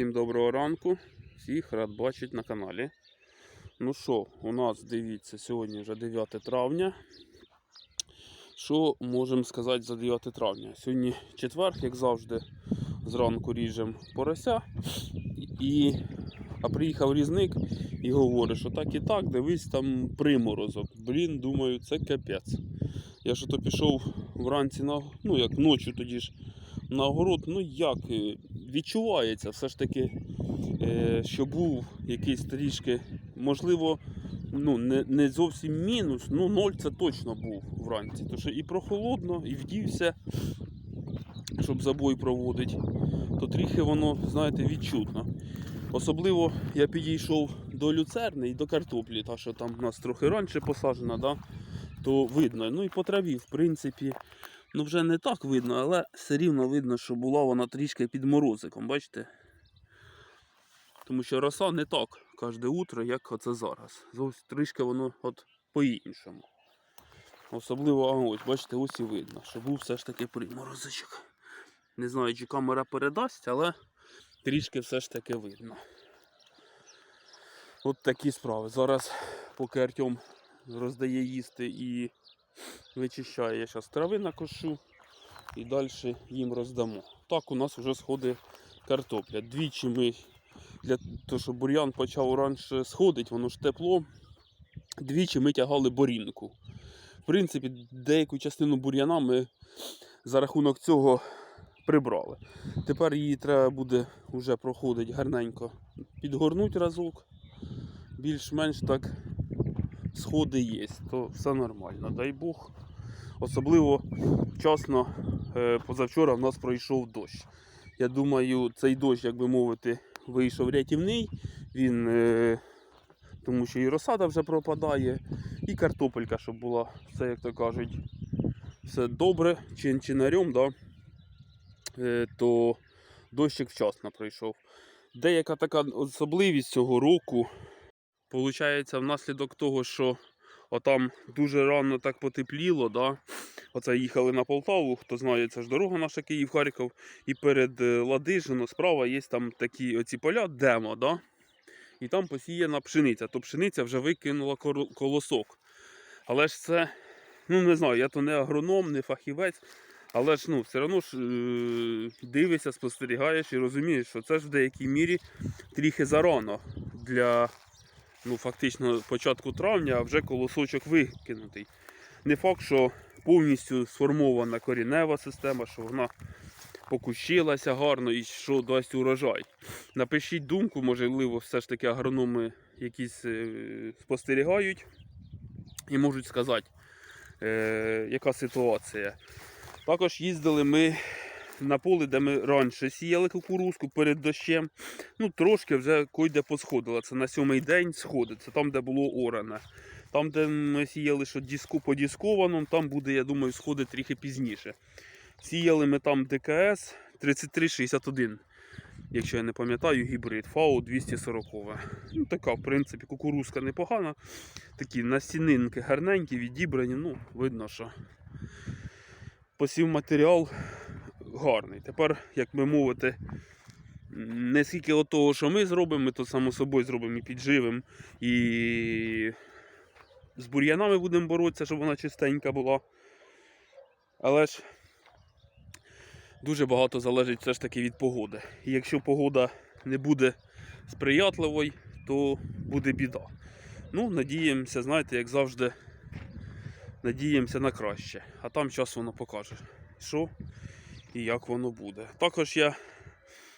Всім доброго ранку. Всіх рад бачити на каналі. Ну що, у нас дивіться, сьогодні вже 9 травня. Що можемо сказати за 9 травня? Сьогодні четвер, як завжди, зранку ріжемо порося. І... А приїхав різник і говорить, що так і так, дивись, там приморозок. Блін, думаю, це капець. Я ж то пішов вранці на ну як ночі тоді ж на огород, ну як е, відчувається все ж таки, е, що був якийсь трішки, можливо, ну не, не зовсім мінус, ну ноль це точно був вранці. Тому що і прохолодно, і вдівся, щоб забой проводить, то трохи воно, знаєте, відчутно. Особливо я підійшов до люцерни і до картоплі, та що там у нас трохи раніше посаджена, да, то видно. Ну і по траві, в принципі, ну вже не так видно, але все рівно видно, що була вона трішки під морозиком, бачите? Тому що роса не так кожне утро, як оце зараз. Зовсім трішки воно от по-іншому. Особливо, а ось, бачите, ось і видно, що був все ж таки приморозочок. Не знаю, чи камера передасть, але трішки все ж таки видно. От такі справи. Зараз, поки Артем роздає їсти і вичищає, я зараз трави накошу і далі їм роздамо. Так у нас вже сходить картопля. Двічі ми для того, щоб бур'ян почав раніше сходити, воно ж тепло. Двічі ми тягали борінку. В принципі, деяку частину бур'яна ми за рахунок цього прибрали. Тепер її треба буде вже проходити гарненько. Підгорнути разок. Більш-менш так сходи є, то все нормально, дай Бог. Особливо вчасно е, позавчора в нас пройшов дощ. Я думаю, цей дощ, як би мовити, вийшов рятівний. Він, е, тому що і розсада вже пропадає, і картопелька, щоб була все, як то кажуть, все добре, чин-чинарем, да? е, то дощик вчасно пройшов. Деяка така особливість цього року, виходить, внаслідок того, що отам дуже рано так потепліло, да? Оце їхали на Полтаву, хто знає, це ж дорога наша Київ-Харків. І перед е, Ладижино справа є там такі оці поля, демо, да? і там посіяна пшениця. То пшениця вже викинула колосок. Але ж це, ну не знаю, я то не агроном, не фахівець. Але ж ну, все одно ж е, дивишся, спостерігаєш і розумієш, що це ж в деякій мірі трохи зарано для ну, фактично початку травня, а вже колосочок викинутий. Не факт, що повністю сформована корінева система, що вона покущилася гарно і що дасть урожай. Напишіть думку, можливо, все ж таки агрономи якісь е, спостерігають і можуть сказати, е, яка ситуація. Також їздили ми на поле, де ми раніше сіяли кукурузку перед дощем. Ну, трошки вже койде посходило. Це на сьомий день сходить. Це там, де було оране. Там, де ми сіяли, що диску по дискованому, там буде, я думаю, сходить трохи пізніше. Сіяли ми там ДКС 3361, якщо я не пам'ятаю, гібрид ФАО 240. Ну, така, в принципі, кукурузка непогана. Такі насінинки гарненькі, відібрані. Ну, видно, що посів матеріал гарний. Тепер, як би мовити, не скільки от того, що ми зробимо, ми то само собою зробимо і підживимо, і з бур'янами будемо боротися, щоб вона чистенька була. Але ж дуже багато залежить все ж таки від погоди. І якщо погода не буде сприятливою, то буде біда. Ну, надіємося, знаєте, як завжди, надіємося на краще. А там час воно покаже, що і як воно буде. Також я,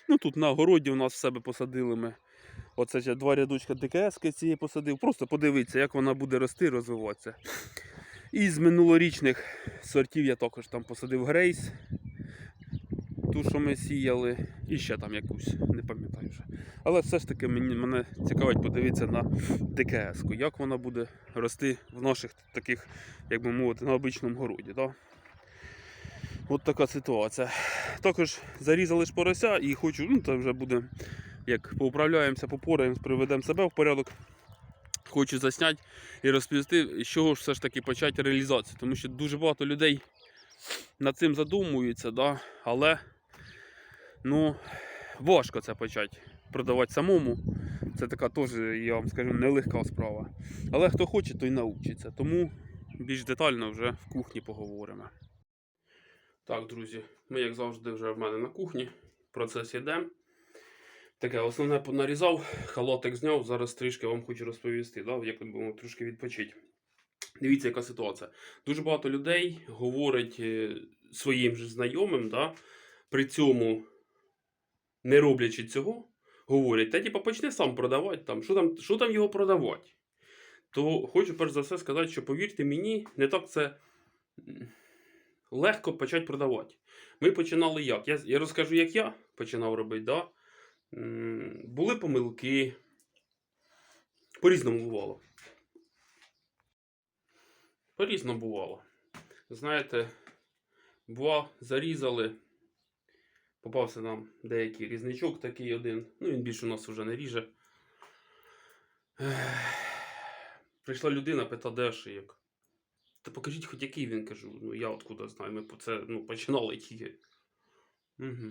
ну тут на городі у нас в себе посадили ми. Оце ще два рядочка ДКС цієї посадив. Просто подивитися, як вона буде рости, розвиватися. І з минулорічних сортів я також там посадив грейс. Ту, що ми сіяли, і ще там якусь, не пам'ятаю вже. Але все ж таки мені, мене цікавить подивитися на ДКС, як вона буде рости в наших таких, як би мовити, на обичному городі. Да? От така ситуація. Також зарізали ж порося і хочу, ну це вже буде, як поуправляємося, попораємось, приведемо себе в порядок. Хочу засняти і розповісти, з чого ж все ж таки почати реалізацію. Тому що дуже багато людей над цим задумуються, да? але ну, важко це почати. продавати самому. Це така теж, я вам скажу, нелегка справа. Але хто хоче, той научиться. Тому більш детально вже в кухні поговоримо. Так, друзі, ми, як завжди, вже в мене на кухні. Процес іде. Таке, основне понарізав, халатик зняв. Зараз трішки вам хочу розповісти, да, як будемо трошки відпочити. Дивіться, яка ситуація. Дуже багато людей говорить е, своїм же знайомим, да, при цьому, не роблячи цього, говорять, та типа почни сам продавати, там, що, там, що там його продавати. То хочу перш за все сказати, що повірте мені, не так це легко почати продавати. Ми починали як? Я, я розкажу, як я починав робити. Да? Були помилки. По-різному бувало. По-різному бувало. Знаєте, бува, зарізали. Попався нам деякий різничок такий один. Ну, він більше у нас вже не ріже. Прийшла людина, пита, де. Та покажіть хоч який він кажу. Ну я откуда знаю, ми це ну, починали тільки. Угу.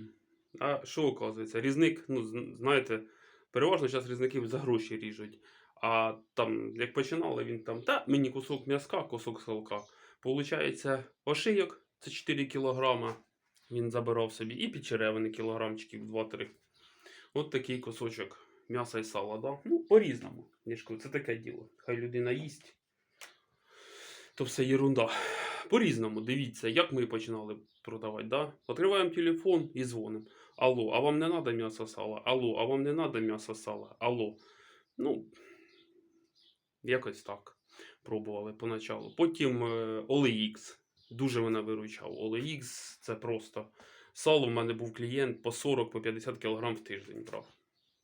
А що оказується? Різник, ну, знаєте, переважно зараз різників за гроші ріжуть. А там, як починали, він там, та мені кусок м'язка, кусок салка. Получається, ошийок це 4 кілограма. Він забирав собі і підчеревини кілограмчиків 2-3. От такий кусочок м'яса і сала, да? Ну, по-різному. Це таке діло. Хай людина їсть. То все єрунда. По-різному, дивіться, як ми починали продавати, да? Відкриваємо телефон і дзвонимо. Алло, а вам не треба м'ясо сала? Алло, а вам не треба м'ясо сала? Алло. Ну, якось так пробували поначалу. Потім е, OLX. Дуже мене виручав. OLX це просто. Сало в мене був клієнт по 40-50 кг в тиждень брав.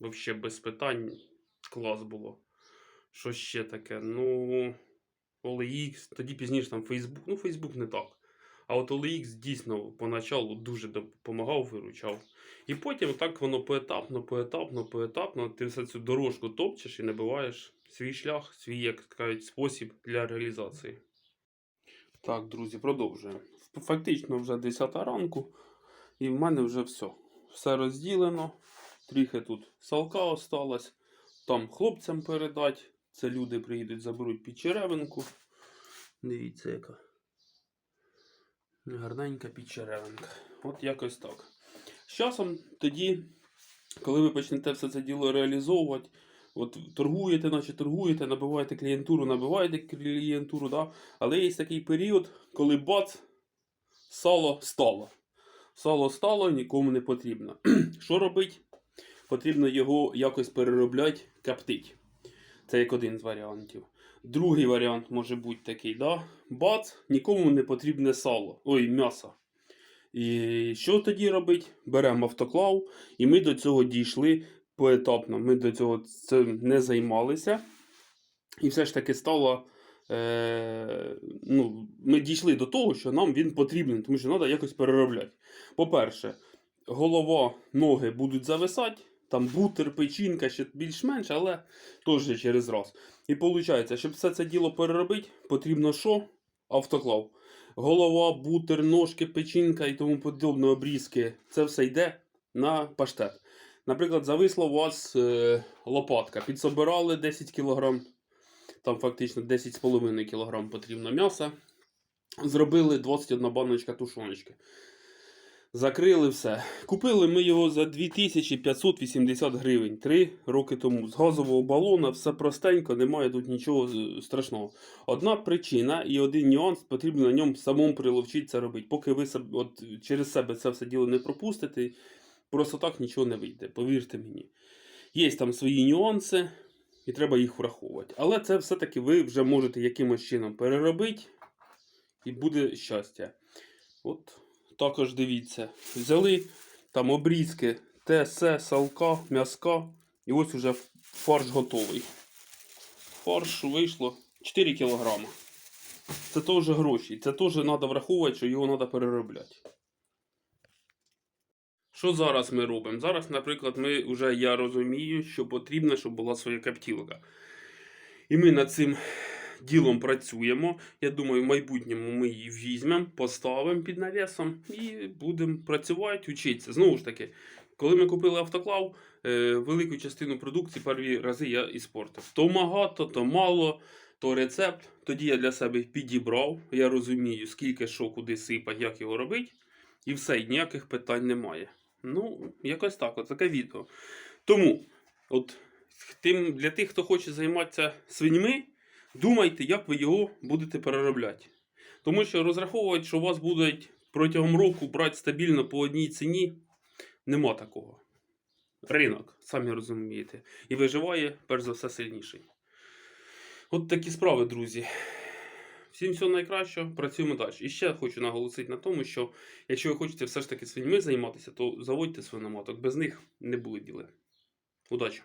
Взагалі без питань клас було. Що ще таке? Ну, OLX, тоді пізніше там Facebook. Ну, Facebook не так. А от OLX дійсно поначалу дуже допомагав, виручав. І потім так воно поетапно, поетапно, поетапно. Ти все цю дорожку топчеш і набиваєш свій шлях, свій, як кажуть, спосіб для реалізації. Так, друзі, продовжуємо. Фактично вже 10 ранку, і в мене вже все. Все розділено. Трохи тут салка осталась. Там хлопцям передати. Це люди приїдуть, заберуть під черевинку. Дивіться, яка. Гарненька підчеревинка. От якось так. З часом тоді, коли ви почнете все це діло реалізовувати, от торгуєте, наче торгуєте, набиваєте клієнтуру, набиваєте клієнтуру, да? але є такий період, коли бац, сало стало. Сало стало, нікому не потрібно. Що робить? Потрібно його якось переробляти, коптить. Це як один з варіантів. Другий варіант може бути такий, да? бац, нікому не потрібне сало, ой, м'ясо. І що тоді робить? Беремо автоклав, і ми до цього дійшли поетапно. Ми до цього це не займалися. І все ж таки стало. Е, ну, ми дійшли до того, що нам він потрібен, тому що треба якось переробляти. По-перше, голова, ноги будуть зависати, там бутер, печінка ще більш-менш, але теж через раз. І виходить, щоб все це діло переробити, потрібно що? Автоклав. Голова, бутер, ножки, печінка і тому подобне обрізки. Це все йде на паштет. Наприклад, зависла у вас е, лопатка. Підсобирали 10 кг, там фактично 10,5 кг потрібно м'яса. Зробили 21 баночка тушоночки. Закрили все. Купили ми його за 2580 гривень 3 роки тому. З газового балона все простенько, немає тут нічого страшного. Одна причина і один нюанс потрібно на ньому самому приловчитися робити. Поки ви от, через себе це все діло не пропустите, просто так нічого не вийде. Повірте мені. Є там свої нюанси, і треба їх враховувати. Але це все-таки ви вже можете якимось чином переробити, і буде щастя. От також дивіться, взяли там обрізки ТС, салка, м'язка, і ось уже фарш готовий. Фарш вийшло 4 кг. Це теж гроші. Це теж треба враховувати, що його треба переробляти. Що зараз ми робимо? Зараз, наприклад, ми вже я розумію, що потрібно, щоб була своя каптілка. І ми над цим ділом працюємо. Я думаю, в майбутньому ми її візьмемо, поставимо під навісом і будемо працювати, вчитися. Знову ж таки, Коли ми купили автоклав, е, велику частину продукції перші рази я іспортив. То багато, то мало, то рецепт. Тоді я для себе підібрав. Я розумію, скільки що куди сипать, як його робити. І все, і ніяких питань немає. Ну, якось так, от таке відео. Тому, от тим, для тих, хто хоче займатися свиньми, думайте, як ви його будете переробляти. Тому що розраховувати, що у вас будуть протягом року брати стабільно по одній ціні, нема такого. Ринок, самі розумієте. І виживає, перш за все, сильніший. От такі справи, друзі. Всім всього найкращого, працюємо далі. І ще хочу наголосити на тому, що якщо ви хочете все ж таки свиньми займатися, то заводьте свиноматок. Без них не буде діла. Удачі!